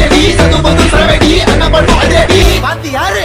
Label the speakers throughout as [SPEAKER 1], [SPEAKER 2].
[SPEAKER 1] பதிலடி சது சரவடி அண்ணா பண்ணும் அதிரடி
[SPEAKER 2] யாரு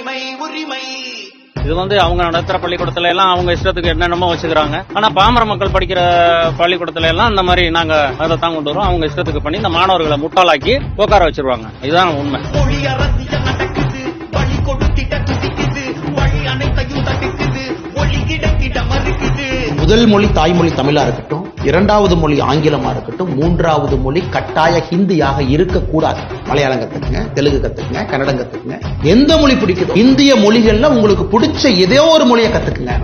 [SPEAKER 3] உரிமை உரிமை.
[SPEAKER 4] இது வந்து அவங்க நடத்துற பள்ளிக்கூடத்துல எல்லாம் அவங்க இஷ்டத்துக்கு என்னென்னமோ வச்சுக்கிறாங்க. ஆனா பாமர மக்கள் படிக்கிற பள்ளிக்கூடத்துல எல்லாம் இந்த மாதிரி நாங்க அதை தான் கொண்டு வரோம். அவங்க இஷ்டத்துக்கு பண்ணி இந்த மாணவர்களை முட்டாளாக்கி உட்கார வச்சிருவாங்க. இதுதான் உண்மை.
[SPEAKER 5] முதல் மொழி தாய்மொழி தமிழா இருக்கட்டும். இரண்டாவது மொழி ஆங்கிலமா இருக்கட்டும் மூன்றாவது மொழி கட்டாய ஹிந்தியாக இருக்கக்கூடாது. மலையாளம் கத்துக்குங்க தெலுங்கு கத்துக்குங்க கன்னடம் கத்துக்குங்க. எந்த மொழி பிடிக்குது இந்திய மொழிகள்ல உங்களுக்கு பிடிச்ச ஏதோ ஒரு மொழியை கத்துக்குங்க.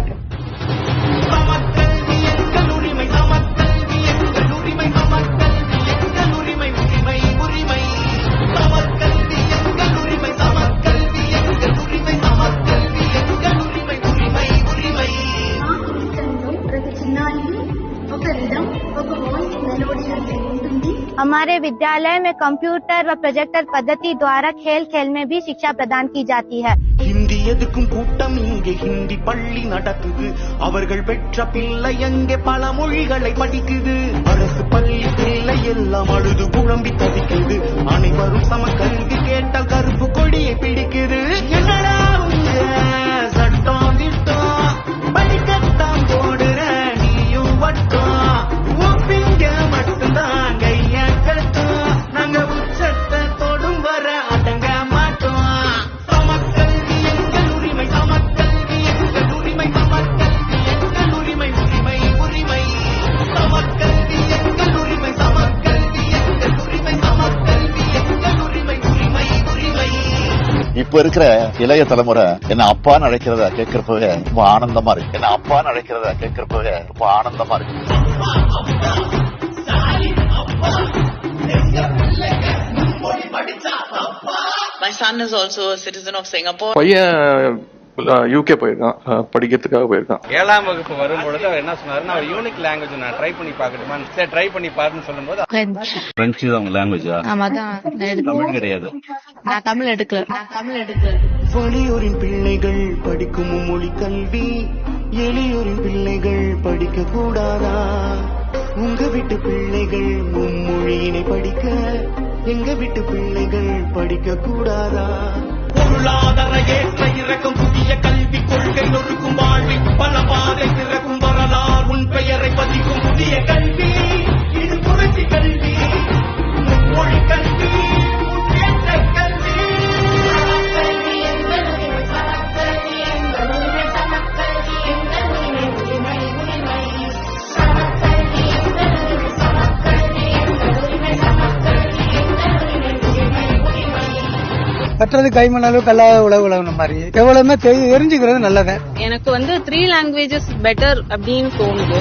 [SPEAKER 6] हमारे विद्यालय में कंप्यूटर व प्रोजेक्टर पद्धति द्वारा खेल खेल में भी शिक्षा प्रदान की जाती है।
[SPEAKER 3] ஹிந்தி எதுக்கும் கூட்டம் இங்கே ஹிந்தி பள்ளி நடக்குது அவர்கள் பெற்ற பிள்ளை எங்கே பல மொழிகளை படிக்குது அரசு பள்ளி பிள்ளை எல்லாம் அழுது குழம்பி
[SPEAKER 7] இப்ப இருக்கிற இளைய தலைமுறை என்ன அப்பான்னு அழைக்கிறத கேட்கிறப்பவே ரொம்ப ஆனந்தமா இருக்கு. என்ன அப்பான்னு அழைக்கிறத கேட்கிறப்பவே ரொம்ப ஆனந்தமா இருக்கு.
[SPEAKER 8] My son is also a citizen of Singapore.
[SPEAKER 9] பையன் யூகே போயிருக்கான். படிக்கிறதுக்காக போயிருக்கான்.
[SPEAKER 4] ஏழாம் வகுப்பு வரும்பொழுது அவர் என்ன சொன்னாரு? நான் ஒரு யூனிக் லாங்குவேஜ் நான் ட்ரை பண்ணி பார்க்கட்டுமா சரி ட்ரை பண்ணி பாருன்னு சொல்லும்போது
[SPEAKER 7] பிரெஞ்சு தான் லாங்குவேஜா
[SPEAKER 6] ஆமா தான்
[SPEAKER 7] தமிழ் கிடையாது.
[SPEAKER 6] நான் தமிழ் எடுக்கல. நான் தமிழ் எடுக்கல.
[SPEAKER 3] வலியோரின் பிள்ளைகள் படிக்கும் மும்மொழி கல்வி எளியோரின் பிள்ளைகள் படிக்க கூடாதா? உங்க வீட்டு பிள்ளைகள் மும்மொழியினை படிக்க எங்க வீட்டு பிள்ளைகள் படிக்க கூடாதா? பொருளாதார ஏற்ற
[SPEAKER 2] கட்டுறது கைமணாலும் கல்லாத உழவு உழவுன மாதிரி. எவ்வளவுமே தெரிஞ்சுக்கிறது நல்லது.
[SPEAKER 8] எனக்கு வந்து த்ரீ லாங்குவேஜஸ் பெட்டர் அப்படின்னு தோணுது.